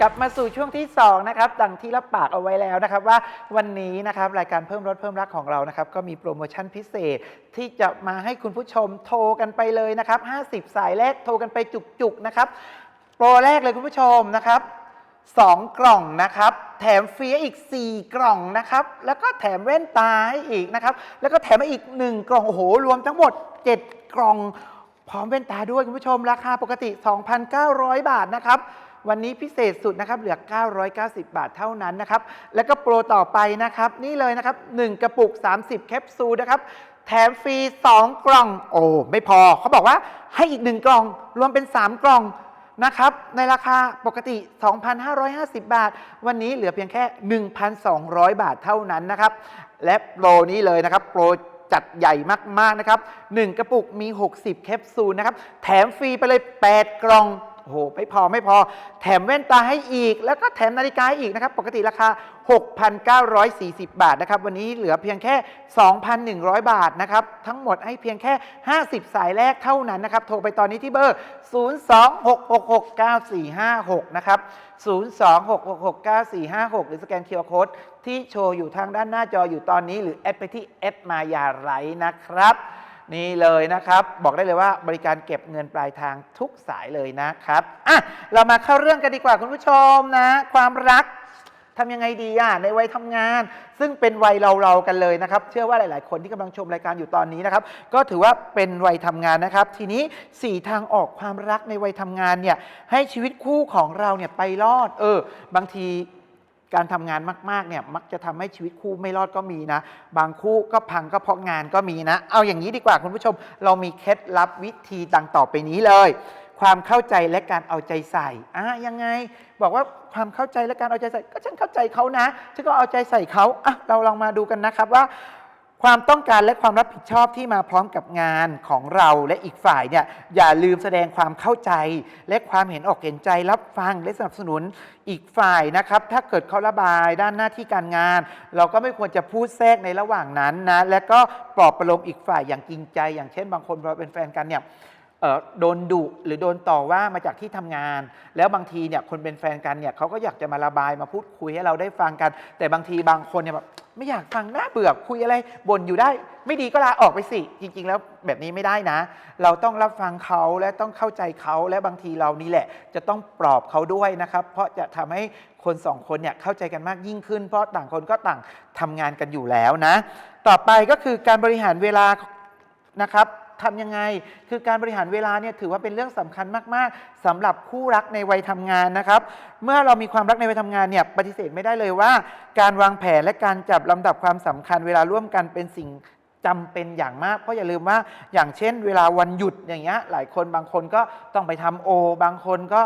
กลับมาสู่ช่วงที่2นะครับดังที่รับปากเอาไว้แล้วนะครับว่าวันนี้นะครับรายการเพิ่มรถเพิ่มรักของเรานะครับก็มีโปรโมชั่นพิเศษที่จะมาให้คุณผู้ชมโทรกันไปเลยนะครับ50 สายแรกโทรกันไปจุกๆนะครับโปรแรกเลยคุณผู้ชมนะครับ2 กล่องนะครับ แถมฟรีอีก 4 กล่องนะครับ แล้วก็แถมแว่นตาให้อีกนะครับ แล้วก็แถมอีก 1 กล่อง โอ้โห รวมทั้งหมด 7 กล่อง พร้อมแว่นตาด้วยคุณผู้ชม ราคาปกติ 2,900 บาทนะครับ วันนี้พิเศษสุดนะครับเหลือ 990 บาทเท่านั้นนะครับ แล้วก็โปรต่อไปนะครับ นี่เลยนะครับ 1 กระปุก 30 แคปซูลนะครับ แถมฟรี 2 กล่อง โอ้ ไม่พอ เขาบอกว่าให้อีก 1 กล่อง รวมเป็น 3 กล่องนะครับ ในราคาปกติ 2,550 บาท วันนี้เหลือเพียงแค่ 1,200 บาทเท่านั้นนะครับ และโปรนี้เลยนะครับ โปรจัดใหญ่มาก ๆ นะครับ 1 กระปุกมี 60 แคปซูลนะครับ แถมฟรีไปเลย 8 กล่อง โอ้โหไม่พอไม่พอ แถมแว่นตาให้อีก แล้วก็แถมนาฬิกาให้อีกนะครับ ปกติราคา 6,940 บาทนะครับ วันนี้เหลือเพียงแค่ 2,100 บาทนะครับ ทั้งหมดให้เพียงแค่ 50 สายแรกเท่านั้นนะครับ โทรไปตอนนี้ที่เบอร์ 026669456 นะครับ 026669456 หรือสแกนเคอร์โค้ดที่โชว์อยู่ทางด้านหน้าจออยู่ตอนนี้ หรือแอดไปที่แอดมายาไรนะครับ นี่เลยนะครับ บอกได้เลยว่าบริการเก็บเงินปลายทางทุกสายเลยนะครับอะเรามาเข้าเรื่องกันดีกว่าคุณผู้ชมนะ ความรักทำยังไงดีอะในวัยทำงาน ซึ่งเป็นวัยเราๆกันเลยนะครับ เชื่อว่าหลาย ๆ คนที่กำลังชมรายการอยู่ตอนนี้นะครับ ก็ถือว่าเป็นวัยทำงานนะครับ ทีนี้สี่ทางออกความรักในวัยทำงานเนี่ยให้ชีวิตคู่ของเราเนี่ยไปรอด เออ บางที การทำงานมากๆเนี่ยมักจะทำให้ชีวิตคู่ไม่รอดก็มีนะ บางคู่ก็พังก็เพราะงานก็มีนะ เอาอย่างนี้ดีกว่าคุณผู้ชม เรามีเคล็ดลับวิธีดังต่อไปนี้เลย ความเข้าใจและการเอาใจใส่อะยังไง บอกว่าความเข้าใจและการเอาใจใส่ ก็ฉันเข้าใจเขานะฉันก็เอาใจใส่เขาอะเราลองมาดูกันนะครับว่า ความต้องการและความรับผิดชอบที่มาพร้อมกับงานของเราและอีกฝ่ายเนี่ยอย่าลืมแสดงความเข้าใจ และความเห็นอกเห็นใจรับฟังและสนับสนุนอีกฝ่ายนะครับ ถ้าเกิดเขาระบายด้านหน้าที่การงาน เราก็ไม่ควรจะพูดแทรกในระหว่างนั้นนะและก็ปลอบประโลมอีกฝ่ายอย่างจริงใจ อย่างเช่น บางคนเราเป็นแฟนกันเนี่ย โดนดุหรือโดนต่อว่ามาจากที่ทำงาน แล้วบางทีเนี่ยคนเป็นแฟนกันเนี่ยเขาก็อยากจะมาระบายมาพูดคุยให้เราได้ฟังกัน แต่บางทีบางคนเนี่ยแบบไม่อยากฟังน่าเบื่อคุยอะไรบ่นอยู่ได้ ไม่ดีก็ลาออกไปสิ จริง ๆ แล้วแบบนี้ไม่ได้นะ เราต้องรับฟังเขาและต้องเข้าใจเขาและบางทีเรานี่แหละ จะต้องปลอบเขาด้วยนะครับ เพราะจะทำให้คนสองคนเนี่ยเข้าใจกันมากยิ่งขึ้น เพราะต่างคนก็ต่างทำงานกันอยู่แล้วนะ ต่อไปก็คือการบริหารเวลานะครับ ทำยังไง คือการบริหารเวลาเนี่ยถือว่าเป็นเรื่องสำคัญมาก ๆสำหรับคู่รักในวัยทำงานนะครับ เมื่อเรามีความรักในวัยทำงานเนี่ยปฏิเสธไม่ได้เลยว่า การวางแผนและการจับลำดับความสำคัญเวลาร่วมกันเป็นสิ่งจำเป็นอย่างมาก เพราะอย่าลืมว่าอย่างเช่น เวลาวันหยุดอย่างเงี้ยหลายคนบางคนก็ต้องไปทำโอบางคนก็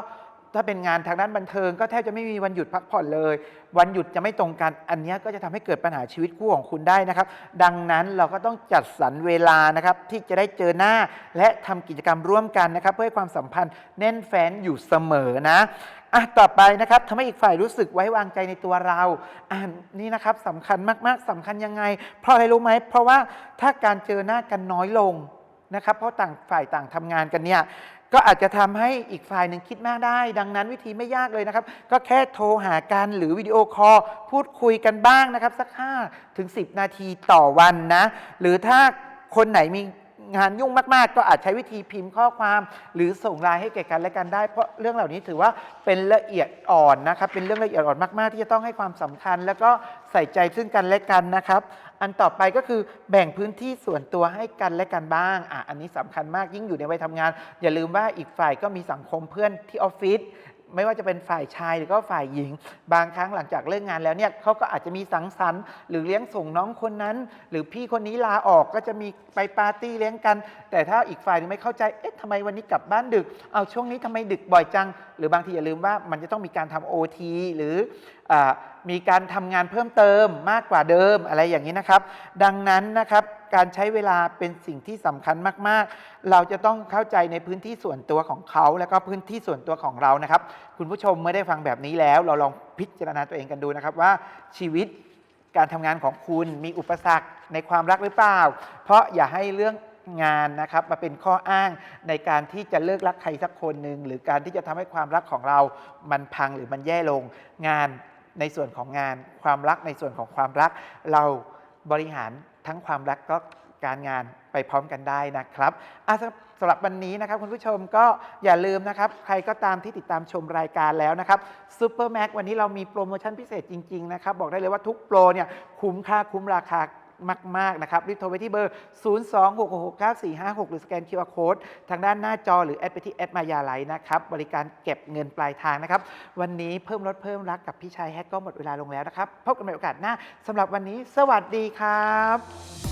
ถ้าเป็นงานทางด้านบันเทิง ก็แทบจะไม่มีวันหยุดพักผ่อนเลย วันหยุดจะไม่ตรงกัน อันนี้ก็จะทำให้เกิดปัญหาชีวิตคู่ของคุณได้นะครับ ดังนั้นเราก็ต้องจัดสรรเวลานะครับที่จะได้เจอหน้า และทำกิจกรรมร่วมกันนะครับ เพื่อให้ความสัมพันธ์แน่นแฟ้นอยู่เสมอนะอะต่อไปนะครับทำให้อีกฝ่ายรู้สึกไว้วางใจในตัวเราอ่านี่นะครับสำคัญมากๆสำคัญยังไง เพราะอะไรรู้ไหมเพราะว่าถ้าการเจอหน้ากันน้อยลง นะครับ เพราะต่างฝ่ายต่างทำงานกันเนี่ยก็อาจจะทำให้อีกฝ่ายหนึ่งคิดมากได้ ดังนั้นวิธีไม่ยากเลยนะครับ ก็แค่โทรหากันหรือวิดีโอคอลพูดคุยกันบ้างนะครับ สัก5ถึง10 นาทีต่อวันนะ หรือถ้าคนไหนมี งานยุ่งมาก ๆ ก็อาจใช้วิธีพิมพ์ข้อความ หรือส่งไลน์ให้แก่กันและกันได้ เพราะเรื่องเหล่านี้ถือว่าเป็นละเอียดอ่อนนะครับเป็นเรื่องละเอียดอ่อนมาก ๆ ที่จะต้องให้ความสำคัญ แล้วก็ใส่ใจซึ่งกันและกันนะครับ อันต่อไปก็คือแบ่งพื้นที่ส่วนตัวให้กันและกันบ้างอะอันนี้สำคัญมากยิ่งอยู่ในวัยทำงาน อย่าลืมว่าอีกฝ่ายก็มีสังคมเพื่อนที่ออฟฟิศ ไม่ว่าจะเป็นฝ่ายชายหรือก็ฝ่ายหญิง บางครั้งหลังจากเลิกงานแล้วเนี่ยเขาก็อาจจะมีสังสรรค์หรือเลี้ยงส่งน้องคนนั้น หรือพี่คนนี้ลาออกก็จะมีไปปาร์ตี้เลี้ยงกัน แต่ถ้าอีกฝ่ายนึงไม่เข้าใจเอ๊ะทำไมวันนี้กลับบ้านดึก เอาช่วงนี้ทำไมดึกบ่อยจัง หรือบางทีอย่าลืมว่ามันจะต้องมีการทำโอทีหรืออ มีการทำงานเพิ่มเติมมากกว่าเดิมอะไรอย่างนี้นะครับ ดังนั้นนะครับการใช้เวลาเป็นสิ่งที่สำคัญมาก ๆ เราจะต้องเข้าใจในพื้นที่ส่วนตัวของเขา แล้วก็พื้นที่ส่วนตัวของเรานะครับ คุณผู้ชมเมื่อได้ฟังแบบนี้แล้ว เราลองพิจารณาตัวเองกันดูนะครับว่าชีวิตการทำงานของคุณมีอุปสรรคในความรักหรือเปล่า เพราะอย่าให้เรื่องงานนะครับมาเป็นข้ออ้างในการที่จะเลิกรักใครสักคนหนึ่งหรือการที่จะทำให้ความรักของเรา มันพังหรือมันแย่ลง งาน ในส่วนของงานความรักในส่วนของความรัก เราบริหารทั้งความรักก็การงานไปพร้อมกันได้นะครับสำหรับวันนี้นะครับคุณผู้ชมก็อย่าลืมนะครับ ใครก็ตามที่ติดตามชมรายการแล้วนะครับซูเปอร์แม็กวันนี้เรามีโปรโมชั่นพิเศษจริง ๆ นะครับ บอกได้เลยว่าทุกโปรเนี่ยคุ้มค่าคุ้มราคา มาก ๆ นะครับ รีบโทรไปที่เบอร์ 0 2 6 6 9 4 5 6หรือสแกน QR Code ทางด้านหน้าจอหรือแอดไปที่แอดมายาไลท์นะครับ บริการเก็บเงินปลายทางนะครับ วันนี้เพิ่มลดเพิ่มรักกับพี่ชายแฮกก็หมดเวลาลงแล้วนะครับ พบกันใหม่โอกาสหน้าสำหรับวันนี้ สวัสดีครับ